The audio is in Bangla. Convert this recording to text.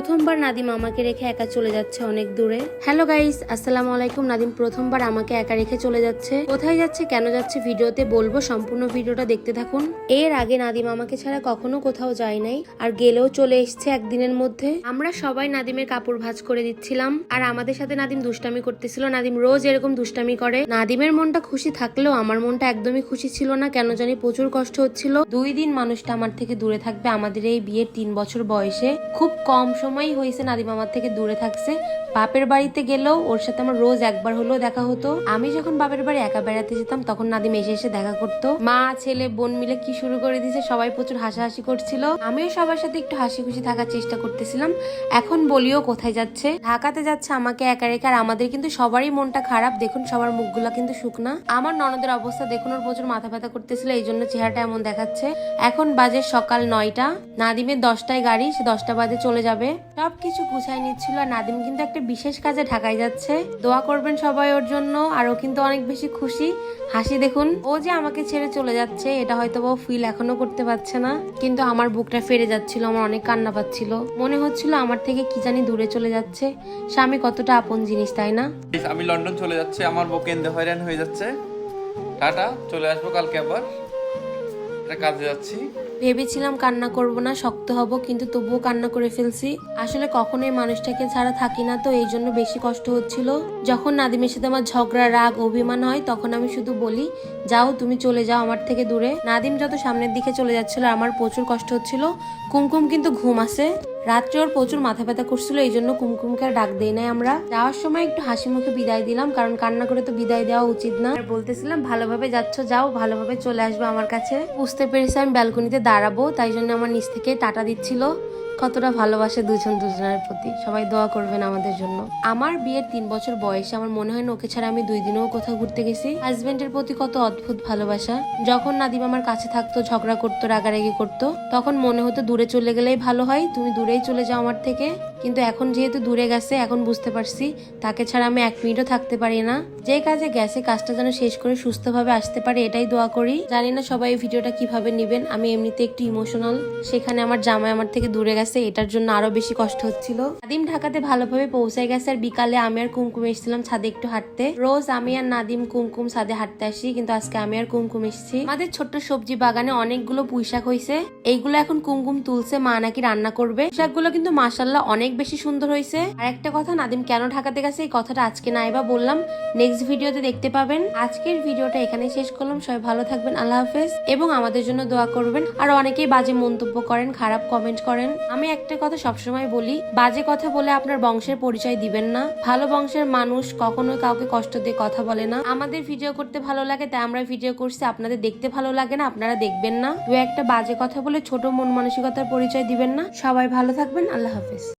প্রথমবার নাদিম আমাকে রেখে একা চলে যাচ্ছে অনেক দূরে। হ্যালো গাইস, আসসালামু আলাইকুম। নাদিম প্রথমবার আমাকে একা রেখে চলে যাচ্ছে। কোথায় যাচ্ছে, কেন যাচ্ছে ভিডিওতে বলব, সম্পূর্ণ ভিডিওটা দেখতে থাকুন। এর আগে নাদিম আমাকে ছাড়া কখনো কোথাও যায় নাই, আর গেলেও চলে এসছে একদিনের মধ্যে। আমরা সবাই নাদিমের কাপড় ভাঁজ করে দিচ্ছিলাম, আর আমাদের সাথে নাদিম দুষ্টামি করতেছিল। নাদিম রোজ এরকম দুষ্টামি করে। নাদিমের মনটা খুশি থাকলেও আমার মনটা একদমই খুশি ছিল না, কেন জানি প্রচুর কষ্ট হচ্ছিল। দুই দিন মানুষটা আমার থেকে দূরে থাকবে আমাদের এই বিয়ের তিন বছর বয়সে। খুব কম সময়ই হয়েছে নাদিম আমার থেকে দূরে থাকছে। বাপের বাড়িতে গেলেও ওর সাথে আমার রোজ একবার হলেও দেখা হতো। আমি যখন বাপের বাড়ি একা বেড়াতে যেতাম, তখন নাদিম এসে এসে দেখা করতো। মা, ছেলে, বোন মিলে কি শুরু করে দিয়েছে, সবাই প্রচুর হাসাহাসি করছিল। আমিও সবার সাথে একটু হাসি খুশি থাকার চেষ্টা করতেছিলাম। এখন বলিও কোথায় যাচ্ছে? ঢাকাতে যাচ্ছে আমাকে একা রেখে, আর আমাদের কিন্তু সবারই মনটা খারাপ। দেখুন, সবার মুখগুলা কিন্তু শুকনা। আমার ননদের অবস্থা, দেখুন, ওর প্রচুর মাথা ব্যথা করতেছিল, এই জন্য চেহারাটা এমন দেখাচ্ছে। এখন বাজে সকাল নয়টা। নাদিমের দশটায় গাড়ি, সে দশটা বাজে চলে যাবে। সবকিছু গুছাই নিচ্ছিল, আর নাদিম কিন্তু একটা বিশেষ কাজে ঢাকায় যাচ্ছে। দোয়া করবেন সবাই ওর জন্য, আর ও কিন্তু অনেক বেশি খুশি। হাসি দেখুন। ও যে আমাকে ছেড়ে চলে যাচ্ছে, এটা হয়তো ও ফিল এখনও করতে পারছে না। কিন্তু আমার বুকটা ফেরে যাচ্ছিল, আমার অনেক কান্না পাচ্ছিল। মনে হচ্ছিল আমার থেকে কি জানি দূরে চলে যাচ্ছে। স্বামী কতটা আপন জিনিস, তাই না? আমি লন্ডন চলে যাচ্ছে, আমার বউ কেন্দ্রে হয়রান হয়ে যাচ্ছে। টাটা, চলে আসব কালকে আবার। একটা কাজে যাচ্ছি। ভেবেছিলাম কান্না করব না, শক্ত হব, কিন্তু তবুও কান্না করে ফেলছি। আসলে কখনোই মানুষটাকে ছাড়া থাকি না তো, এই জন্য বেশি কষ্ট হচ্ছিল। যখন নাদিমের সাথে আমার ঝগড়া, রাগ, অভিমান হয়, তখন আমি শুধু বলি, যাও, তুমি চলে যাও আমার থেকে দূরে। নাদিম যত সামনের দিকে চলে যাচ্ছিল আমার প্রচুর কষ্ট হচ্ছিল। কুমকুম কিন্তু ঘুম আসে রাত্রে ওর প্রচুর মাথা ব্যথা করছিল, এই জন্য কুমকুমকে ডাক দেই নাই আমরা। যাওয়ার সময় একটু হাসি মুখে বিদায় দিলাম, কারণ কান্না করে তো বিদায় দেওয়া উচিত না। বলতেছিলাম, ভালোভাবে যাচ্ছ, যাও, ভালোভাবে চলে আসবে আমার কাছে। বুঝতে পেরেছি আমি ব্যালকনিতে দাঁড়াবো, তাই জন্য আমার নিচ থেকে টাটা দিচ্ছিল। কতটা ভালোবাসে দুজন দুজনের প্রতি। সবাই দোয়া করবেন আমাদের জন্য। আমার বিয়ের তিন বছর বয়সে আমার মনে হয় না, ওকে ছাড়া আমি দুই দিনও কোথাও ঘুরতে গেছি। হাজবেন্ডের প্রতি কত অদ্ভুত ভালোবাসা। যখন নাদিম আমার কাছে থাকতো, ঝগড়া করতো, রাগারাগি করতো, তখন মনে হতো দূরে চলে গেলেই ভালো হয়, তুমি দূরেই চলে যাও আমার থেকে। কিন্তু এখন যেহেতু দূরে গেছে, এখন বুঝতে পারছি, তাকে ছাড়া আমি এক মিনিটও থাকতে পারি না। যে কাজে গেছে, কাজটা যেন শেষ করে সুস্থভাবে আসতে পারে, এটাই দোয়া করি। জানি না সবাই ভিডিওটা কীভাবে নেবেন, আমি এমনিতে একটু ইমোশনাল সেখানে আমার জামাই আমার থেকে দূরে গেছে। এটার জন্য আরও বেশি কষ্ট হচ্ছিল। নাদিম ঢাকাতে ভালোভাবে পৌঁছে গেছে আর বিকালে আমি আর কুমকুম এসেছিলাম ছাদে একটু হাঁটতে। রোজ আমি আর নাদিম কুমকুম ছাদে হাঁটতে আসি, কিন্তু আজকে আমি আর কুমকুম এসেছি। আমাদের ছোট্ট সবজি বাগানে অনেকগুলো পুঁইশাক হয়েছে। এইগুলো এখন কুমকুম তুলছে, মা নাকি রান্না করবে। শাকগুলো কিন্তু মাসাল্লাহ অনেক বেশি সুন্দর হয়েছে। আর একটা কথা, নাদিম কেন ঢাকাতে গেছে? এই কথাটা আজকে নাইবা বললাম। নেক্সট ভিডিওতে দেখতে পাবেন। আজকের ভিডিওটা এখানে শেষ করলাম। সবাই ভালো থাকবেন, আল্লাহ হাফেজ। এবং আমাদের জন্য দোয়া করবেন। আর অনেকেই বাজে মন্তব্য করেন, খারাপ কমেন্ট করেন। আমি একটা কথা সবসময় বলি, বাজে কথা বলে আপনার বংশের পরিচয় দিবেন না। ভালো বংশের মানুষ কখনোই কাউকে কষ্ট দিয়ে কথা বলে না। আমাদের ভিডিও করতে ভালো লাগে, তাই আমরা ভিডিও করছি। আপনাদের দেখতে ভালো লাগে না, আপনারা দেখবেন না। দু একটা বাজে কথা বলে ছোট মন মানসিকতার পরিচয় দিবেন না। সবাই ভালো থাকবেন, আল্লাহ হাফেজ।